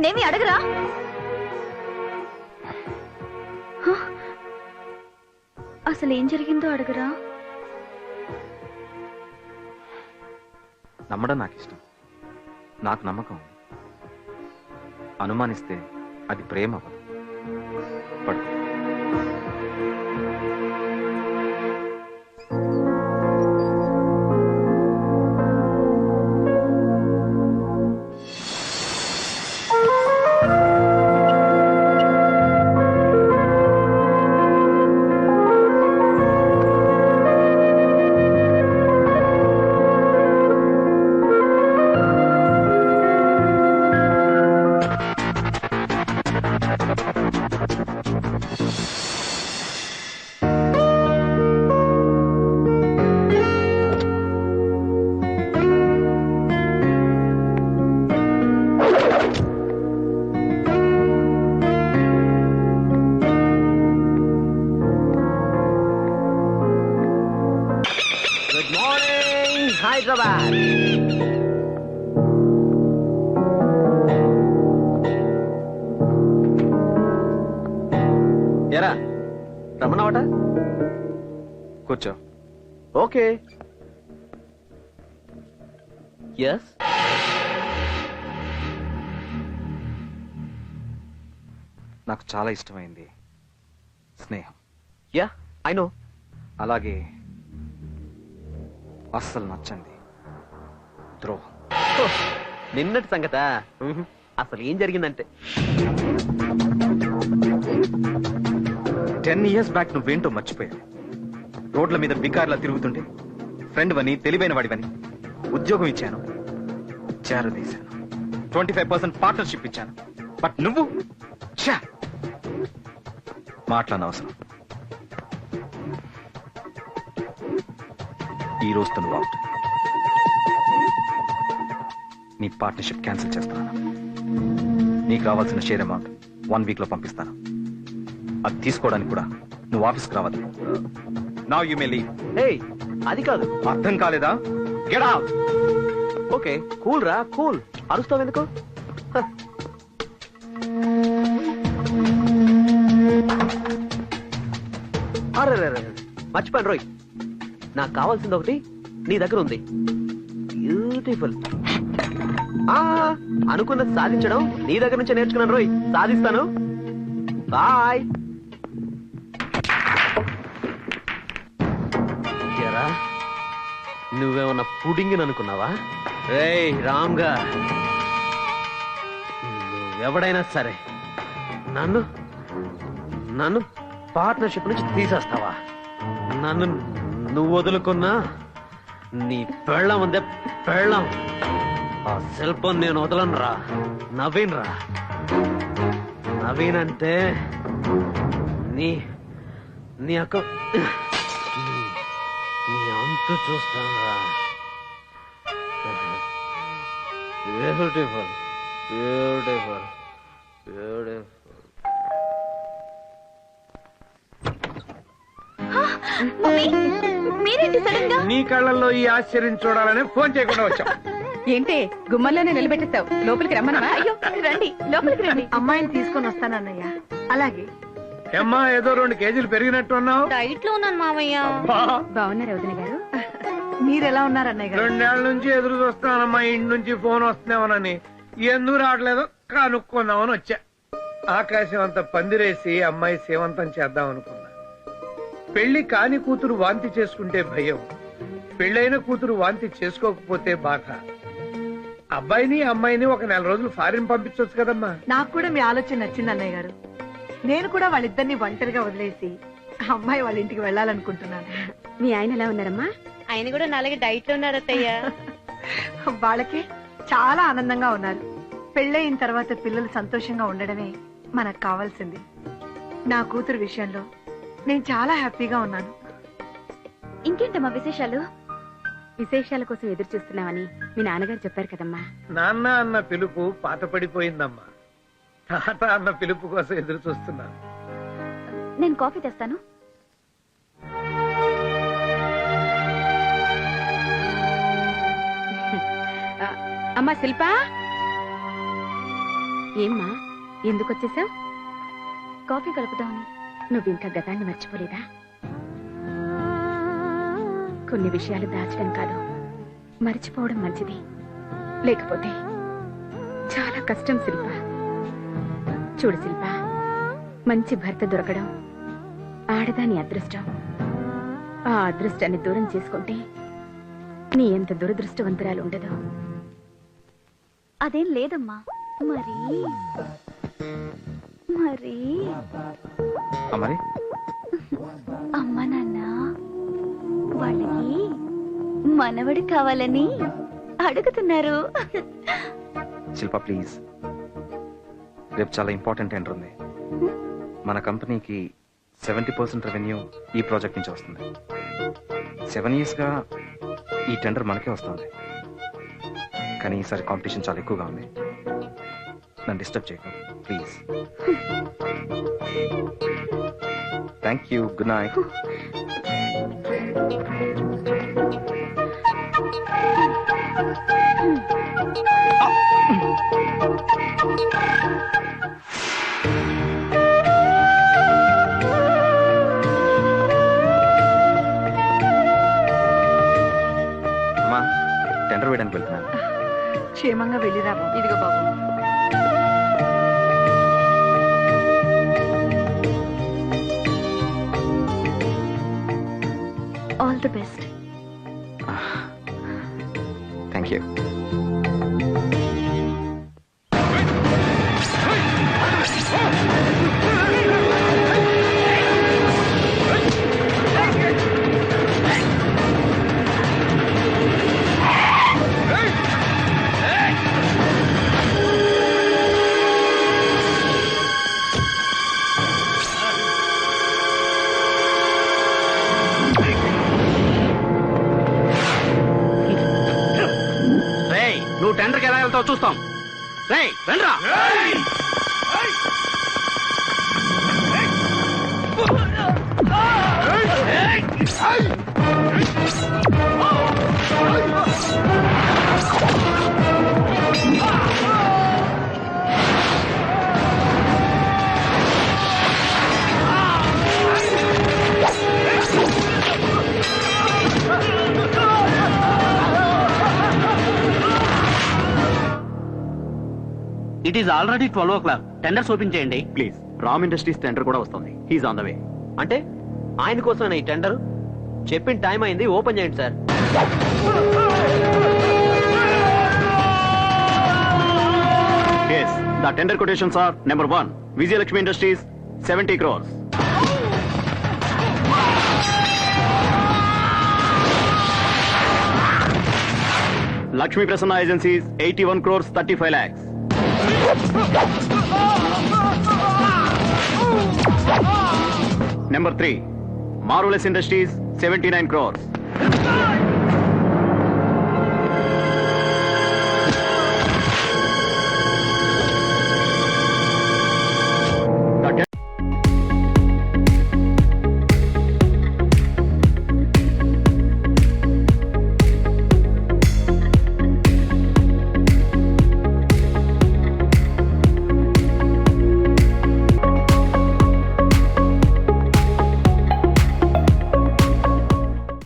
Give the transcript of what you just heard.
నన్నేమి అడగరా? అసలు ఏం జరిగిందో అడగరా? నమ్మడం నాకు ఇష్టం నాకు నమ్మకం అనుమానిస్తే అది ప్రేమ పడు Good morning, Hyderabad. రమ్మన్నావట? కూర్చో. ఓకే. ఎస్ నాకు చాలా ఇష్టమైంది స్నేహం. యా ఐ నో అలాగే అస్సలు నచ్చండి ద్రోహం. నిన్నటి సంగత? అసలు ఏం జరిగిందంటే? టెన్ ఇయర్స్ బ్యాక్ నువ్వేంటో మర్చిపోయావు. రోడ్ల మీద బికార్లా తిరుగుతుంటే ఫ్రెండ్ వని తెలివైన వాడివని ఉద్యోగం ఇచ్చాను చేరదీశాను ట్వంటీ ఫైవ్ పర్సెంట్ పార్ట్నర్షిప్ ఇచ్చాను. బట్ నువ్వు ఛా! మాట్లాడనవసరం ఈ రోజు నువ్వు అవుట్ నీ పార్ట్నర్షిప్ క్యాన్సిల్ చేస్తున్నాను నీకు కావాల్సిన షేర్ అమౌంట్ వన్ వీక్లో పంపిస్తాను. అది తీసుకోవడానికి కూడా నువ్వు ఆఫీస్కి రావద్దు నా యూ మే లీవ్ ఏయ్ అది కాదు. అర్థం కాలేదా? గెట్ అవుట్ ఓకే కూల్ రా కూల్. అరుస్తావు ఎందుకు? హ. మర్చిపోయాను రోయ్. నాకు కావాల్సింది ఒకటి నీ దగ్గర ఉంది. బ్యూటిఫుల్ ఆ అనుకున్నది సాధించడం నీ దగ్గర నుంచే నేర్చుకున్నాను రోయ్. సాధిస్తాను. బాయ్ నువ్వేమన్నా పుడింగిని అనుకున్నావా? రేయ్ రామ్గా. ఎవడైనా సరే నన్ను నన్ను పార్ట్నర్షిప్ నుంచి తీసేస్తావా? నన్ను నువ్వు వదులుకున్నా నీ పెళ్ళం ఉందే పెళ్ళం. ఆ శిల్పం నేను వదలను రా నవీన్ రా నవీన్ అంటే నీ నీ అక్క. నీ అంతు చూస్తాను రా బ్యూటిఫుల్ బ్యూటిఫుల్ బ్యూటిఫుల్ మమ్మీ మీరేంటి సడన్గా నీ కళ్ళల్లో ఈ ఆశ్చర్యం చూడాలని ఫోన్ చేయకుండా వచ్చాం. ఏంటి గుమ్మల్లోనే నిలబెట్టేస్తావు? లోపలికి రమ్మనవా? అయ్యో రండి లోపలికి రండి. అమ్మాయిని తీసుకొని వస్తానన్నయ్య అలాగే. ఏమ్మా ఏదో రెండు కేజీలు పెరిగినట్టు ఉన్నావు డైట్లో ఉన్నాను మామయ్య అబ్బా, బాగున్నారా వదిన గారు మీరెలా ఉన్నారన్నయ్య గారు? రెండేళ్ళ నుంచి ఎదురు చూస్తున్నానమ్మా. ఇంటి నుంచి ఫోన్ వస్తున్నామనని. ఎందుకు రావట్లేదో? కనుక్కుందామని వచ్చా. ఆకాశం అంత పందిరేసి అమ్మాయి సేవంతం చేద్దాం అనుకున్నా పెళ్ళి కాని కూతురు వాంతి చేసుకుంటే భయం. పెళ్ళైన కూతురు వాంతి చేసుకోకపోతే బాధ. అబ్బాయిని అమ్మాయిని ఒక నెల రోజులు ఫారిన్ పంపించవచ్చు కదమ్మా. నాకు కూడా మీ ఆలోచన నచ్చింది అన్నయ్య గారు. నేను కూడా వాళ్ళిద్దరిని ఒంటరిగా వదిలేసి అమ్మాయి వాళ్ళ ఇంటికి వెళ్ళాలనుకుంటున్నాను. మీ ఆయన ఎలా ఉన్నారమ్మా? ఆయన కూడా నాలుగు డైట్లో ఉన్నారు అత్తయ్య. వాళ్ళకి చాలా ఆనందంగా ఉన్నారు. పెళ్ళయిన తర్వాత పిల్లలు సంతోషంగా ఉండడమే మనకు కావాల్సింది. నా కూతురు విషయంలో నేను చాలా హ్యాపీగా ఉన్నాను. ఇంకేంటమ్మా విశేషాలు? విశేషాల కోసం ఎదురు చూస్తున్నామని మీ నాన్నగారు చెప్పారు కదమ్మా. నాన్న అన్న పిలుపు పాత పడిపోయిందమ్మా. తాత అన్న పిలుపు కోసం ఎదురు చూస్తున్నాను. నేను కాఫీ తెస్తాను. అమ్మా శిల్ప? ఏమ్మా ఎందుకు వచ్చేసావు కాఫీ కలుపుదామని. నువ్వు ఇంకా గతాన్ని మర్చిపోలేదా? కొన్ని విషయాలు దాచడం కాదు మర్చిపోవడం మంచిది. లేకపోతే చాలా కష్టం శిల్ప. చూడు శిల్ప మంచి భర్త దొరకడం ఆడదాని అదృష్టం. ఆ అదృష్టాన్ని దూరం చేసుకుంటే నీ ఎంత దురదృష్టవంతురాలు ఉండదు. అదేం లేదమ్మా. మరి. మరి. అమ్మ నాన్న వాళ్ళకి మనవడు కావాలని అడుగుతున్నారు. శిల్ప ప్లీజ్. రేపు చాలా ఇంపార్టెంట్ ఎంటర్ ఉంది. మన కంపెనీకి సెవెంటీ పర్సెంట్ రెవెన్యూ ఈ ప్రాజెక్ట్ నుంచి వస్తుంది. సెవెన్ ఇయర్స్గా ఈ టెండర్ మనకే వస్తుంది. కానీ ఈసారి కాంపిటీషన్ చాలా ఎక్కువగా ఉంది. నన్ను డిస్టర్బ్ చేయకు please thank you good night అమ్మా క్షేమంగా వెళ్ళిరా బాబు ఇదిగో బాబు. All the best thank you నువ్వు టెండర్కి ఎలా వెళ్తావు చూస్తాం. రేయ్ Hey! It is already twelve o'clock tenders open చేయండి. ప్లీజ్ రామ్ ఇండస్ట్రీస్ టెండర్ కూడా వస్తుంది. హీస్ ఆన్ ద వే అంటే ఆయన కోసం ఈ టెండర్ చెప్పిన టైం అయింది. ఓపెన్ చేయండి sir yes the tender quotations are number one Vijayalakshmi industries seventy crores Lakshmi Prasanna agencies eighty one crores thirty five lakhs number three మారులెస్ industries seventy nine crores